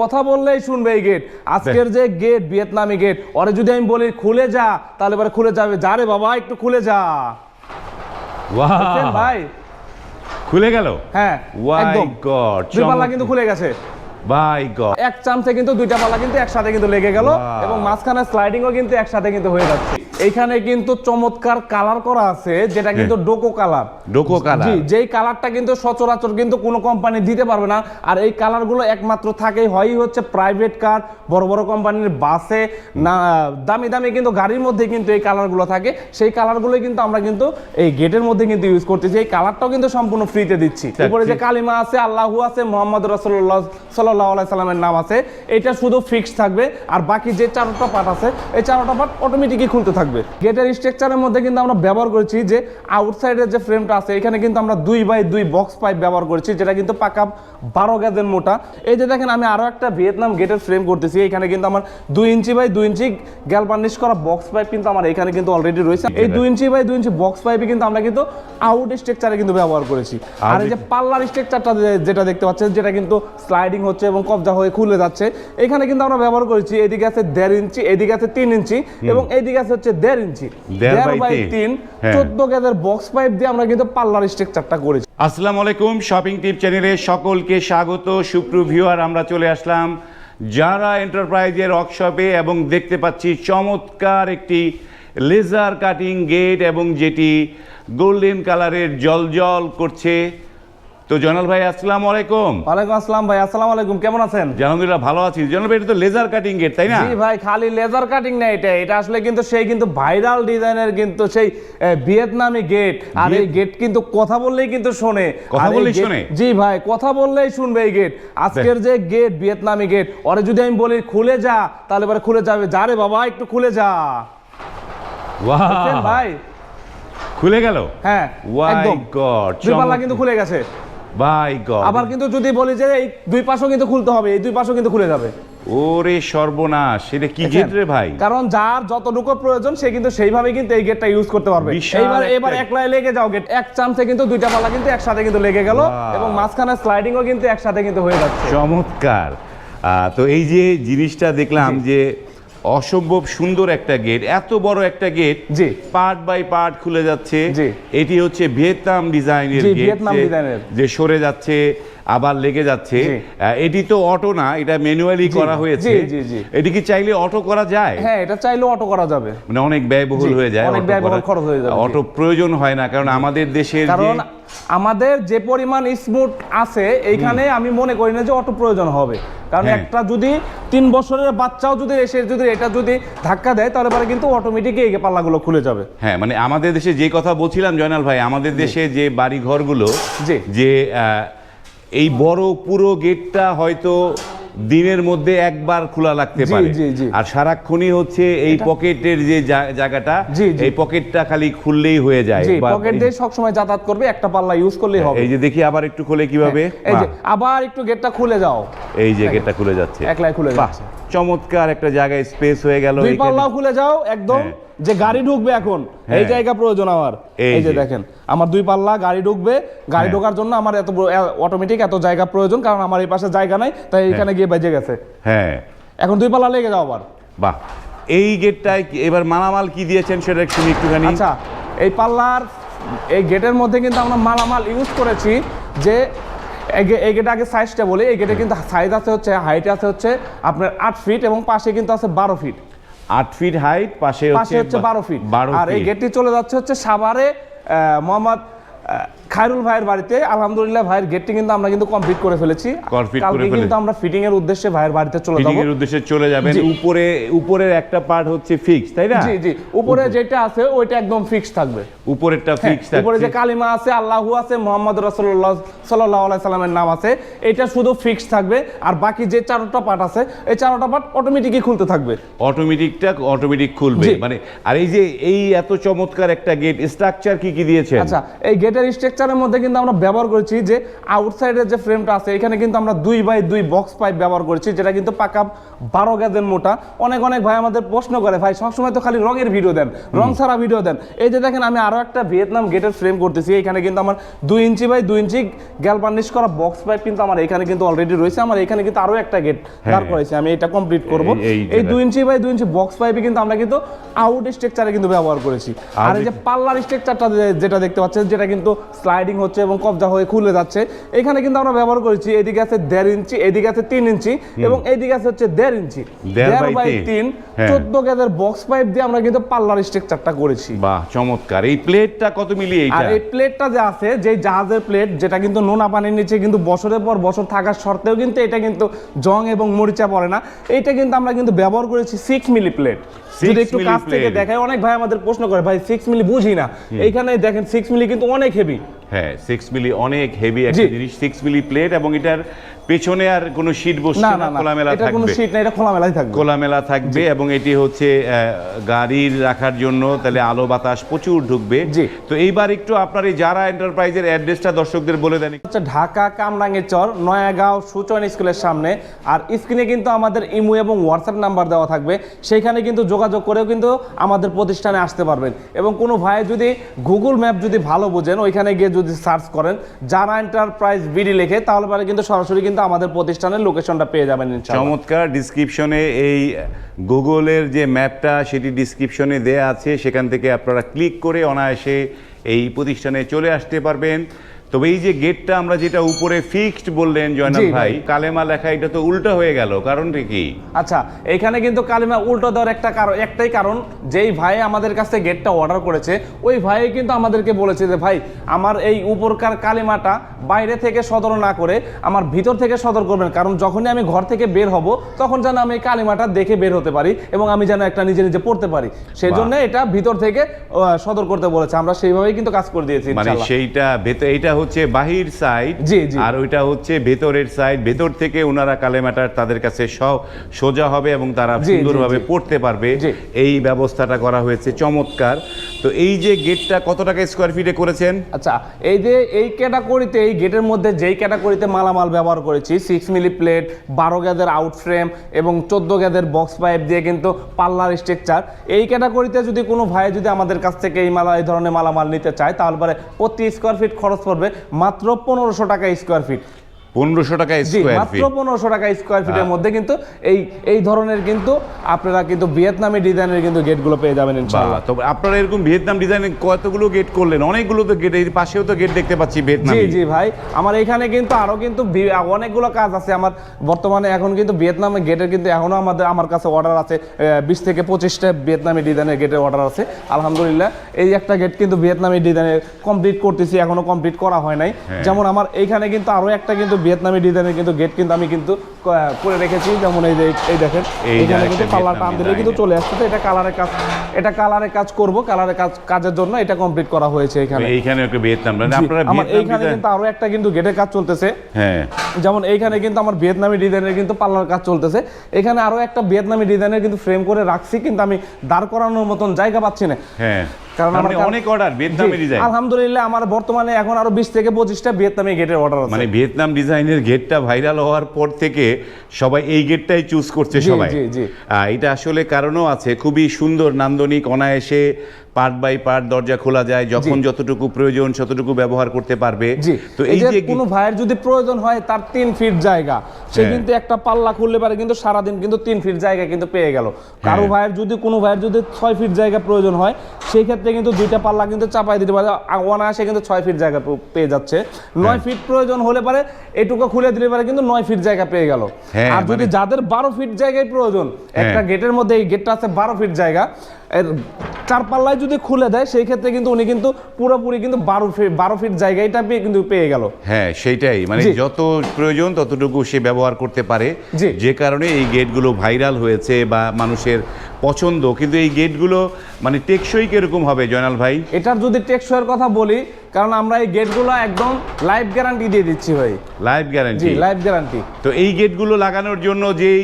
কথা বললেই শুনবে এই গেট আজকের যে গেট ভিয়েতনামি গেট ওরে যদি আমি বলি খুলে যা তাহলে পরে খুলে যাবে। যা রে বাবা একটু খুলে যা। ভাই? খুলে গেল? হ্যাঁ একদম। দুই কিন্তু খুলে গেছে। বাই গড এক চামচে কিন্তু দুইটা পাল্লা কিন্তু একসাথে কিন্তু লেগে গেল এবং মাঝখানে স্লাইডিংও কিন্তু একসাথে কিন্তু হয়ে যাচ্ছে। এইখানে কিন্তু চমৎকার কালার করা আছে যেটা কিন্তু ডোকো কালার ডোকো কালার জি যেই কালারটা কিন্তু সচরাচর কিন্তু কোনো কোম্পানি দিতে পারবে না। আর এই কালারগুলো একমাত্র থাকেই হয়ই হচ্ছে প্রাইভেট কার বড় বড় কোম্পানির বাসে না দামি দামি কিন্তু গাড়ির মধ্যে কিন্তু এই কালারগুলো থাকে। সেই কালারগুলো কিন্তু আমরা কিন্তু এই গেটের মধ্যে কিন্তু ইউজ করতেছি। এই কালারটাও কিন্তু সম্পূর্ণ ফ্রিতে দিচ্ছি। উপরে যে কালিমা আছে আল্লাহু আছে মোহাম্মদ রসল্লাহ সাল্লাহ সাল্লামের নাম আছে। এটা শুধু ফিক্সড থাকবে আর বাকি যে চারোটা পার্ট আছে এই চারোটা পার্ট অটোমেটিকই খুলতে থাকবে। গেটের স্ট্রাকচারের মধ্যে কিন্তু আমরা ব্যবহার করেছি যে আউটসাইডের যে ফ্রেমটা আছে এখানে কিন্তু আমরা দুই বাই দুই বক্স পাইপ ব্যবহার করেছি যেটা কিন্তু পাকা বারো গ্যাজের মোটা। এই যে দেখেন আমি আরও একটা ভিয়েতনাম গেটের ফ্রেম করতেছি এখানে কিন্তু আমার দুই ইঞ্চি বাই দুই ইঞ্চি গ্যাল বার্নিশ করা বক্স পাইপ কিন্তু আমার এখানে কিন্তু অলরেডি রয়েছে। এই দুই ইঞ্চি বাই দুই ইঞ্চি বক্স পাইপে কিন্তু আমরা কিন্তু আউট স্ট্রাকচারে কিন্তু ব্যবহার করেছি। আর এই যে পাল্লার স্ট্রাকচারটা যেটা দেখতে পাচ্ছেন যেটা কিন্তু স্লাইডিং হচ্ছে এবং কবজা হয়ে খুলে যাচ্ছে। এখানে কিন্তু আমরা ব্যবহার করেছি এদিকে আছে দেড় ইঞ্চি এদিকে আছে তিন ইঞ্চি এবং এইদিকে আছে হচ্ছে দেড় ইঞ্চি। দেড় বাই তিন। হ্যাঁ। চোদ্দ বক্স পাইপ দিয়ে আমরা কিন্তু পাল্লার স্ট্রাকচারটা করেছি। আসসালামু আলাইকুম শপিং টিপ চ্যানেলে সকলকে স্বাগত সুপ্রু ভিউয়ার আমরা চলে আসলাম। যারা এন্টারপ্রাইজের ওয়ার্কশপে এবং দেখতে পাচ্ছি চমৎকার একটি লেজার কাটিং গেট এবং যেটি গোল্ডেন কালারের জলজল করছে তো জনাল ভাই আসসালামু আলাইকুম। ওয়ালাইকুম আসসালাম ভাই আসসালামু আলাইকুম কেমন আছেন? জাহাঙ্গীরা ভালো আছি। জনাল ভাই এটা তো লেজার কাটিং গেট তাই না? জি ভাই খালি লেজার কাটিং না এটা। এটা আসলে কিন্তু সেই কিন্তু ভাইরাল ডিজাইনের কিন্তু সেই ভিয়েতনামি গেট আর এই গেট কিন্তু কথা বললেই কিন্তু শোনে। কথা বললেই শোনে? জি ভাই কথা বললেই শুনবে এই গেট আজকের যে গেট ভিয়েতনামি গেট ওরে যদি আমি বলি খুলে যা তাহলে পরে খুলে যাবে। যা রে বাবা একটু খুলে যা। ভাই? খুলে গেল? হ্যাঁ একদম। পাল্লা চমৎকার। কিন্তু খুলে গেছে। বাই গড আবার কিন্তু যদি বলি যে এই দুই পাশও কিন্তু খুলতে হবে এই দুই পাশও কিন্তু খুলে যাবে। ওরে সর্বনাশ এটা কি গেট রে ভাই? কারণ যার যতটুকু প্রয়োজন সে কিন্তু সেইভাবে কিন্তু এই গেটটা ইউজ করতে পারবে। এইবার এবার একলাই লেগে যাও গেট এক চান্সে কিন্তু দুইটা পাল্লা কিন্তু একসাথে কিন্তু লেগে গেল এবং মাঝখানে স্লাইডিংও কিন্তু একসাথে কিন্তু হয়ে যাচ্ছে। চমৎকার। আহ, তো এই যে জিনিসটা দেখলাম যে অসম্ভব সুন্দর একটা গেট এত বড় একটা গেট জি। পার্ট বাই পার্ট খুলে যাচ্ছে। এটি হচ্ছে ভিয়েতনাম ডিজাইনের গেট ভিয়েতনাম ডিজাইনের। যে সরে যাচ্ছে আবার লেগে যাচ্ছে। এটি তো অটো না এটা ম্যানুয়ালি করা হয়েছে। এটি কি চাইলে অটো করা যায়? হ্যাঁ এটা চাইলে অটো করা যাবে। মানে অনেক ব্যয়বহুল হয়ে যায় অনেক ব্যয়বহুল খরচ হয়ে যাবে, অটো প্রয়োজন হয় না কারণ আমাদের দেশের কারণ আমাদের যে পরিমাণ স্মুথ আছে এইখানে আমি মনে করি না যে অটো প্রয়োজন হবে। কারণ হ্যাঁ। একটা যদি তিন বছরের বাচ্চাও যদি এসে যদি এটা যদি ধাক্কা দেয় তাহলে পরে কিন্তু অটোমেটিক এই পাল্লাগুলো খুলে যাবে। হ্যাঁ মানে আমাদের দেশে যে কথা বলছিলাম জয়নাল ভাই আমাদের দেশে যে বাড়ি ঘরগুলো। যে আহ, এই বড় পুরো গেটটা হয়তো দিনের মধ্যে একবার খোলা লাগতে পারে। আর সারাক্ষণই হচ্ছে এই পকেটের যে জায়গাটা। এই পকেটটা খালি খুললেই হয়ে যায় পকেট এই- দিয়ে সবসময় যাতায়াত করবে একটা পাল্লা ইউজ করলেই হবে এই যে দেখি আবার একটু খুলে কীভাবে এই যে আবার একটু গেটটা খুলে যাও এই যে গেটটা খুলে যাচ্ছে একলাই খুলে যাচ্ছে চমৎকার একটা জায়গায় স্পেস হয়ে গেল দুই এইখানে। পাল্লাও খুলে যাও একদম হ্যাঁ। যে গাড়ি ঢুকবে এখন এই হ্যাঁ। জায়গা প্রয়োজন আমার। এই যে। দেখেন আমার দুই পাল্লা গাড়ি ঢুকবে গাড়ি হ্যাঁ। ঢোকার জন্য আমার এত অটোমেটিক এত জায়গা প্রয়োজন কারণ আমার এই পাশে জায়গা নাই তাই এখানে গিয়ে বেজে গেছে। হ্যাঁ। এখন দুই পাল্লা লেগে যাও আবার। বাহ। এই গেটটায় এবার মালামাল কি দিয়েছেন সেটা একটু একটুখানি। আচ্ছা এই পাল্লার এই গেটের মধ্যে কিন্তু আমরা মালামাল ইউজ করেছি যে এই গেটে আগে সাইজটা বলি এই গেটে কিন্তু সাইজ আছে হচ্ছে হাইট আছে হচ্ছে আপনার আট ফিট এবং পাশে কিন্তু আছে বারো ফিট আট ফিট হাইট পাশে পাশে হচ্ছে বারো ফিট বারো আর এই গেটটি চলে যাচ্ছে হচ্ছে সাভারে আহ, মোহাম্মদ খায়রুল ভাইয়ের বাড়িতে আলহামদুলিল্লাহ ভাইয়ের গেটটি কিন্তু আমরা কিন্তু কমপ্লিট করে ফেলেছি। কালকে কিন্তু আমরা ফিটিং এর উদ্দেশ্যে ভাইয়ের বাড়িতে চলে যাব। ফিটিং এর উদ্দেশ্যে চলে যাবেন। উপরে উপরের একটা পার্ট হচ্ছে ফিক্স তাই না? জি জি। উপরে যেটা আছে ওইটা একদম ফিক্স থাকবে। উপরেরটা হ্যাঁ, ফিক্স উপরে যে কালিমা আছে আল্লাহু আছে মোহাম্মদ রসুল্লাহ সাল্লাহ সাল্লামের নাম আছে এটা শুধু ফিক্স থাকবে। আর বাকি যে চারটা পার্ট আছে এই চারটা পার্ট অটোমেটিকই খুলতে থাকবে। অটোমেটিকটা অটোমেটিক খুলবে। মানে আর এই যে এই এত চমৎকার একটা গেট স্ট্রাকচার কি কি দিয়েছেন? আচ্ছা এই গেটের স্ট্রাকচার স্ট্রাকচারের মধ্যে কিন্তু আমরা ব্যবহার করেছি যে আউটসাইডের যে ফ্রেমটা আছে এখানে কিন্তু আমরা দুই বাই দুই বক্স পাইপ ব্যবহার করেছি যেটা কিন্তু পাকা বারো গেজের মোটা। অনেক অনেক ভাই আমাদের প্রশ্ন করে ভাই সবসময় তো খালি রঙের ভিডিও দেন রং ছাড়া ভিডিও দেন। এই যে দেখেন আমি আরও একটা ভিয়েতনাম গেটের ফ্রেম করতেছি এখানে কিন্তু আমার দুই ইঞ্চি বাই দুই ইঞ্চি গ্যালবার্নিশ করা বক্স পাইপ কিন্তু আমার এখানে কিন্তু অলরেডি রয়েছে আমার এখানে কিন্তু আরও একটা গেট দাঁড় করেছি আমি এটা কমপ্লিট করব। এই- দুই ইঞ্চি বাই দুই ইঞ্চি বক্স পাইপে কিন্তু আমরা কিন্তু আউট স্ট্রাকচারে কিন্তু ব্যবহার করেছি। আর এই যে পাল্লার স্ট্রাকচারটা যেটা দেখতে পাচ্ছেন যেটা কিন্তু স্লাইডিং হচ্ছে এবং কবজা হয়ে খুলে যাচ্ছে। এখানে কিন্তু আমরা ব্যবহার করেছি এদিকে আছে দেড় ইঞ্চি এদিকে আছে তিন ইঞ্চি এবং এদিকে আছে হচ্ছে দেড় ইঞ্চি। দেড় বাই তিন। হ্যাঁ। চোদ্দ গেজের বক্স পাইপ দিয়ে আমরা কিন্তু পাল্লার স্ট্রাকচারটা করেছি। বাহ চমৎকার। এই প্লেটটা কত মিলি আর এই প্লেটটা যে আছে যে জাহাজের প্লেট যেটা কিন্তু নোনা পানির নিচে কিন্তু বছরের পর বছর থাকার সত্ত্বেও কিন্তু এটা কিন্তু জং এবং মরিচা পড়ে না। এটা কিন্তু আমরা কিন্তু ব্যবহার করেছি সিক্স মিলি প্লেট যদি একটু কাছ থেকে। দেখায় অনেক ভাই আমাদের প্রশ্ন করে ভাই সিক্স মিলি বুঝি না? এইখানে দেখেন সিক্স মিলি কিন্তু অনেক হেভি হ্যাঁ সিক্স মিলি অনেক হেভি একটা জিনিস সিক্স মিলি প্লেট এবং এটার পেছনে আর কোনো শীট বসছে না খোলামেলা কোনো থাকবে। শীট না এটা খোলামেলাই থাকবে। খোলামেলা থাকবে এবং এটি হচ্ছে গাড়ির রাখার জন্য তাহলে আলো বাতাস প্রচুর ঢুকবে। তো এইবার একটু আপনার এই যারা এন্টারপ্রাইজের অ্যাড্রেসটা দর্শকদের বলে দেন। হচ্ছে ঢাকা কামরাঙ্গের চর নয়াগাঁও সুচয়ন স্কুলের সামনে। আর স্ক্রিনে কিন্তু আমাদের ইমো এবং হোয়াটসঅ্যাপ নাম্বার দেওয়া থাকবে। সেইখানে কিন্তু যোগাযোগ করেও কিন্তু আমাদের প্রতিষ্ঠানে আসতে পারবেন। এবং কোনো ভাই যদি গুগল ম্যাপ যদি ভালো বোঝেন ওইখানে গিয়ে যদি সার্চ করেন যারা এন্টারপ্রাইজ বিডি লেখে, তাহলে পরে কিন্তু সরাসরি কিন্তু আমাদের প্রতিষ্ঠানের লোকেশনটা পেয়ে যাবেন চমৎকার ডিসক্রিপশনে এই গুগলের যে ম্যাপটা সেটি ডিসক্রিপশনে দেয়া আছে। সেখান থেকে আপনারা ক্লিক করে অনায়াসে এই প্রতিষ্ঠানে চলে আসতে পারবেন। তবে এই যে গেটটা আমরা যেটা উপরে ফিক্সড বললেন জয়নাল ভাই। কালেমা লেখা এটা তো উল্টা হয়ে গেল কারণটা কি? আচ্ছা এখানে কিন্তু কালিমা উল্টো দেওয়ার একটা কারণ একটাই কারণ যেই ভাই আমাদের কাছে গেটটা অর্ডার করেছে ওই ভাই কিন্তু আমাদেরকে বলেছে যে ভাই আমার এই উপরকার কালেমাটা বাইরে থেকে সদর না করে আমার ভিতর থেকে সদর করবেন। কারণ যখনই আমি ঘর থেকে বের হব তখন যেন আমি এই কালিমাটা দেখে বের হতে পারি এবং আমি যেন একটা নিজে নিজে পড়তে পারি। সেই। জন্য এটা ভিতর থেকে সদর করতে বলেছে। আমরা সেইভাবেই কিন্তু কাজ করে দিয়েছি মানে সেইটা ভেতর এইটা হচ্ছে বাহির সাইড। আর ওইটা হচ্ছে ভেতরের সাইড ভেতর থেকে ওনারা কালেমাটার তাদের কাছে সব সোজা হবে এবং তারা সুন্দরভাবে পড়তে পারবে। এই ব্যবস্থাটা করা হয়েছে। চমৎকার। তো এই যে গেটটা কত টাকা স্কোয়ার ফিটে করেছেন? আচ্ছা এই যে এই ক্যাটাগরিতে এই গেটের মধ্যে যেই ক্যাটাগরিতে মালামাল ব্যবহার করেছি সিক্স মিলি প্লেট বারো গ্যাদের আউট ফ্রেম এবং চোদ্দ গ্যাদের বক্স পাইপ দিয়ে কিন্তু পাল্লার স্ট্রাকচার এই ক্যাটাগরিতে যদি কোনো ভাই যদি আমাদের কাছ থেকে এই মালা এই ধরনের মালামাল নিতে চায়, তাহলে পরে প্রতি স্কোয়ার ফিট খরচ পড়বে মাত্র পনেরোশো টাকা স্কোয়ার ফিট পনেরোশো টাকা স্কোয়ার মাত্র পনেরোশো টাকা স্কোয়ার ফিটের হ্যাঁ। মধ্যে কিন্তু এই এই ধরনের কিন্তু আপনারা কিন্তু ভিয়েতনামি ডিজাইনের কিন্তু গেটগুলো পেয়ে যাবেন ইনশাআল্লাহ। তবে আপনারা এরকম ভিয়েতনাম ডিজাইনে কতগুলো গেট করলেন? অনেকগুলো তো গেট পাশেও তো গেট দেখতে পাচ্ছি ভিয়েতনাম। জি জি ভাই আমার এখানে কিন্তু আরও কিন্তু অনেকগুলো কাজ আছে। আমার বর্তমানে এখন কিন্তু ভিয়েতনামে গেটের কিন্তু এখনও আমাদের আমার কাছে অর্ডার আছে বিশ থেকে পঁচিশটা ভিয়েতনামি ডিজাইনের গেটের অর্ডার আছে। আলহামদুলিল্লাহ এই একটা গেট কিন্তু ভিয়েতনামি ডিজাইনের কমপ্লিট করতেছি এখনও কমপ্লিট করা হয় নাই। হ্যাঁ। যেমন আমার এইখানে কিন্তু আরও একটা কিন্তু ভিয়েতনামি ডিজাইনের কিন্তু গেট কিন্তু আমি কিন্তু করে রেখেছি। যেমন এই যে এই দেখেন এই যে কিন্তু পাল্লা ভিয়েতনামি টান দিলে কিন্তু চলে আসছে। এটা কালারের কাজ এটা কালারের কাজ করব কালারের কাজ কাজের জন্য এটা কমপ্লিট করা হয়েছে এখানে। এইখানে একটা ভিয়েতনাম মানে আপনারা এইখানে কিন্তু আরও একটা কিন্তু গেটের কাজ চলতেছে। হ্যাঁ। যেমন এইখানে কিন্তু আমার ভিয়েতনামি ডিজাইনের কিন্তু পাল্লার কাজ চলতেছে। এখানে আরও একটা ভিয়েতনামি ডিজাইনের কিন্তু ফ্রেম করে রাখছি কিন্তু আমি দাঁড় করানোর মতন জায়গা পাচ্ছি না। হ্যাঁ। কারণ আমার অনেক অর্ডার ভিয়েতনামি ডিজাইন আলহামদুলিল্লাহ আমার বর্তমানে এখন আরও বিশ থেকে পঁচিশটা ভিয়েতনামি গেটের অর্ডার আছে। মানে ভিয়েতনাম ডিজাইনের গেটটা ভাইরাল হওয়ার পর থেকে সবাই এই গেটটাই চুজ করছে সবাই। এটা আসলে কারণও আছে খুবই সুন্দর নান্দনিক অনায়াসে পার্ট বাই পার্ট দরজা খোলা যায় যখন যতটুকু প্রয়োজন ততটুকু ব্যবহার করতে পারবে তো এই যে কোনো ভাইয়ের যদি প্রয়োজন হয় তার তিন ফিট জায়গা সে হ্যাঁ। কিন্তু একটা পাল্লা খুললে পারে কিন্তু সারাদিন কিন্তু তিন ফিট জায়গা কিন্তু পেয়ে গেল কারও হ্যাঁ। ভাইয়ের যদি কোনো ভাইয়ের যদি ছয় ফিট জায়গা প্রয়োজন হয় সেই ক্ষেত্রে কিন্তু দুইটা পাল্লা কিন্তু চাপাই দিতে পারে অনায়াসে কিন্তু ছয় ফিট জায়গা পেয়ে যাচ্ছে নয় হ্যাঁ। ফিট প্রয়োজন হলে পারে এটুকু খুলে দিলে পারে কিন্তু নয় ফিট জায়গা পেয়ে গেল আর যদি মানে- যাদের বারো ফিট জায়গায় প্রয়োজন একটা। গেটের মধ্যে এই গেটটা আছে বারো ফিট জায়গা এর চার পাল্লায় যদি খুলে দেয় সেই ক্ষেত্রে কিন্তু উনি কিন্তু পুরোপুরি কিন্তু বারো ফিট বারো ফিট জায়গাটা পেয়ে কিন্তু পেয়ে গেল। হ্যাঁ সেইটাই। মানে যত প্রয়োজন ততটুকু সে ব্যবহার করতে পারে। যে কারণে এই গেটগুলো ভাইরাল হয়েছে বা মানুষের পছন্দ। কিন্তু এই গেটগুলো মানে টেকসই কীরকম হবে জয়নাল ভাই? এটার যদি টেকসইয়ের কথা বলি কারণ আমরা এই গেটগুলো একদম লাইফ গ্যারান্টি দিয়ে দিচ্ছি ভাই। লাইভ জি গ্যারান্টি লাইফ গ্যারান্টি তো এই গেটগুলো লাগানোর জন্য যেই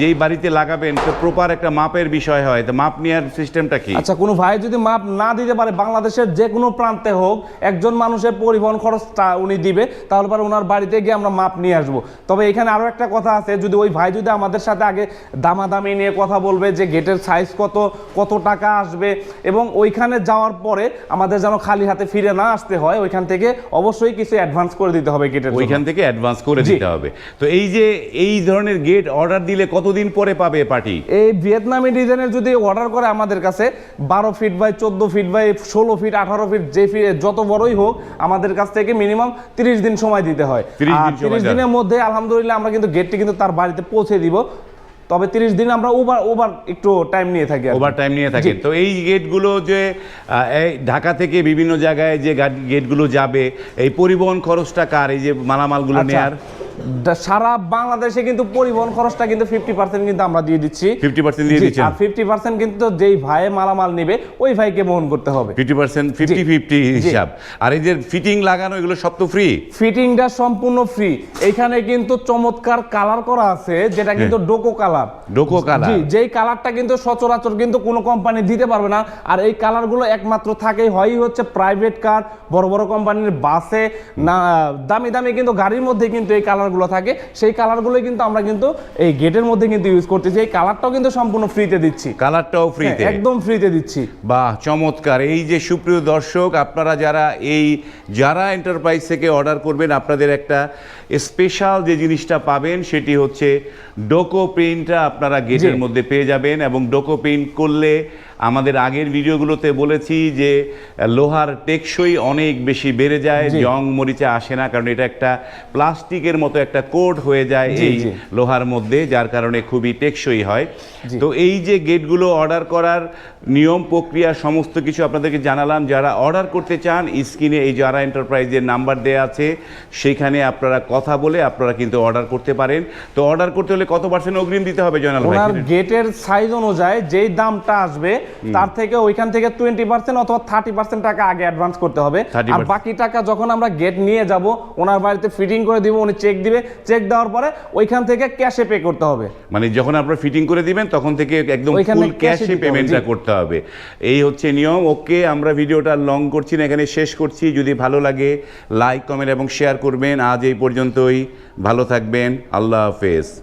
যেই বাড়িতে লাগাবেন তো প্রপার একটা মাপের বিষয় হয়। তো মাপ নেওয়ার সিস্টেমটা কি? আচ্ছা কোনো ভাই যদি মাপ না দিতে পারে বাংলাদেশের যে কোনো প্রান্তে হোক একজন মানুষের পরিবহন খরচটা উনি দিবে তাহলে পরে ওনার বাড়িতে গিয়ে আমরা মাপ নিয়ে আসব। তবে এখানে আরও একটা কথা আছে যদি ওই ভাই যদি আমাদের সাথে আগে দামাদামি নিয়ে কথা বলবে যে গেটের সাইজ কত কত টাকা আসবে এবং ওইখানে যাওয়ার পরে আমাদের যেন খালি হাতে ফিরে না আসতে হয় ওইখান থেকে অবশ্যই কিছু অ্যাডভান্স করে দিতে হবে গেটের ওইখান থেকে অ্যাডভান্স করে দিতে হবে। তো এই যে এই ধরনের গেট অর্ডার দিলে কতদিন পরে পাবে পার্টি এই ভিয়েতনামি ডিজাইনের যদি অর্ডার করে আমাদের কাছে বারো ফিট বাই চোদ্দ ফিট বাই ষোলো ফিট আঠারো ফিট যে ফিট যত বড়ই হোক আমাদের কাছ থেকে মিনিমাম তিরিশ দিন সময় দিতে হয়। 30 দিন আর সময় তিরিশ দিনের মধ্যে আলহামদুলিল্লাহ আমরা কিন্তু গেটটি কিন্তু তার বাড়িতে পৌঁছে দিব। তবে তিরিশ দিন আমরা ওভার ওভার একটু টাইম নিয়ে থাকি ওভার টাইম নিয়ে থাকি। তো এই গেটগুলো যে এই ঢাকা থেকে বিভিন্ন জায়গায় যে গেটগুলো যাবে এই পরিবহন খরচটা কার? এই যে মালামালগুলো নেওয়ার নেয়ার? সারা বাংলাদেশে কিন্তু পরিবহন খরচটা কিন্তু ফিফটি পার্সেন্ট কিন্তু আমরা দিয়ে দিচ্ছি। ফিফটি পার্সেন্ট দিয়ে জি, দিচ্ছেন? আর ফিফটি পার্সেন্ট কিন্তু যেই ভাই মালামাল নিবে ওই ভাইকে বহন করতে হবে। ফিফটি পার্সেন্ট ফিফটি ফিফটি হিসাব। আর এই যে ফিটিং লাগানো এগুলো সব তো ফ্রি ফিটিংটা সম্পূর্ণ ফ্রি এখানে কিন্তু চমৎকার কালার করা আছে যেটা কিন্তু ডোকো কালার ডোকো কালার জি যেই কালারটা কিন্তু সচরাচর কিন্তু কোনো কোম্পানি দিতে পারবে না। আর এই কালারগুলো একমাত্র থাকেই হয়ই হচ্ছে প্রাইভেট কার বড় বড় কোম্পানির বাসে না দামি দামি কিন্তু গাড়ির মধ্যে কিন্তু এই কালারগুলো থাকে সেই কালারগুলো কিন্তু আমরা কিন্তু এই গেটের মধ্যে কিন্তু ইউজ করতেছি। এই কালারটাও কিন্তু সম্পূর্ণ ফ্রিতে দিচ্ছি। কালারটাও হ্যাঁ, ফ্রিতে একদম ফ্রিতে দিচ্ছি। বাহ চমৎকার। এই যে সুপ্রিয় দর্শক আপনারা যারা এই যারা এন্টারপ্রাইজ থেকে অর্ডার করবেন আপনাদের একটা স্পেশাল যে জিনিসটা পাবেন সেটি হচ্ছে ডোকো প্রিন্টটা আপনারা গেটের মধ্যে পেয়ে যাবেন এবং ডোকো প্রিন্ট করলে আমাদের আগের ভিডিওগুলোতে বলেছি যে লোহার টেকসই অনেক বেশি বেড়ে যায় জং। মরিচা আসে না কারণ এটা একটা প্লাস্টিকের মতো একটা কোট হয়ে যায় এই লোহার মধ্যে যার কারণে খুবই টেকসই হয়। তো এই যে গেটগুলো অর্ডার করার নিয়ম প্রক্রিয়া সমস্ত কিছু আপনাদেরকে জানালাম যারা অর্ডার করতে চান স্ক্রিনে এই যারা এন্টারপ্রাইজের নাম্বার দেওয়া আছে সেখানে আপনারা কথা বলে আপনারা কিন্তু অর্ডার করতে পারেন। তো অর্ডার করতে হলে কত পার্সেন্ট অগ্রিম দিতে হবে জয়নাল গেটের সাইজ অনুযায়ী যেই দামটা আসবে তার থেকে ওইখান থেকে টোয়েন্টি পার্সেন্ট অথবা থার্টি পার্সেন্ট টাকা আগে অ্যাডভান্স করতে হবে। আর বাকি টাকা যখন আমরা গেট নিয়ে যাব ওনার বাড়িতে ফিটিং করে দিব উনি চেক দিবে। চেক দেওয়ার পরে ওইখান থেকে ক্যাশে পে করতে হবে। মানে যখন আপনারা ফিটিং করে দিবেন তখন থেকে একদম ফুল ক্যাশে পেমেন্টটা করতে হবে। এই হচ্ছে নিয়ম। ওকে আমরা ভিডিওটা লং করছি না এখানে শেষ করছি। যদি ভালো লাগে লাইক কমেন্ট এবং শেয়ার করবেন। আজ এই পর্যন্তই। ভালো থাকবেন। আল্লাহ হাফেজ।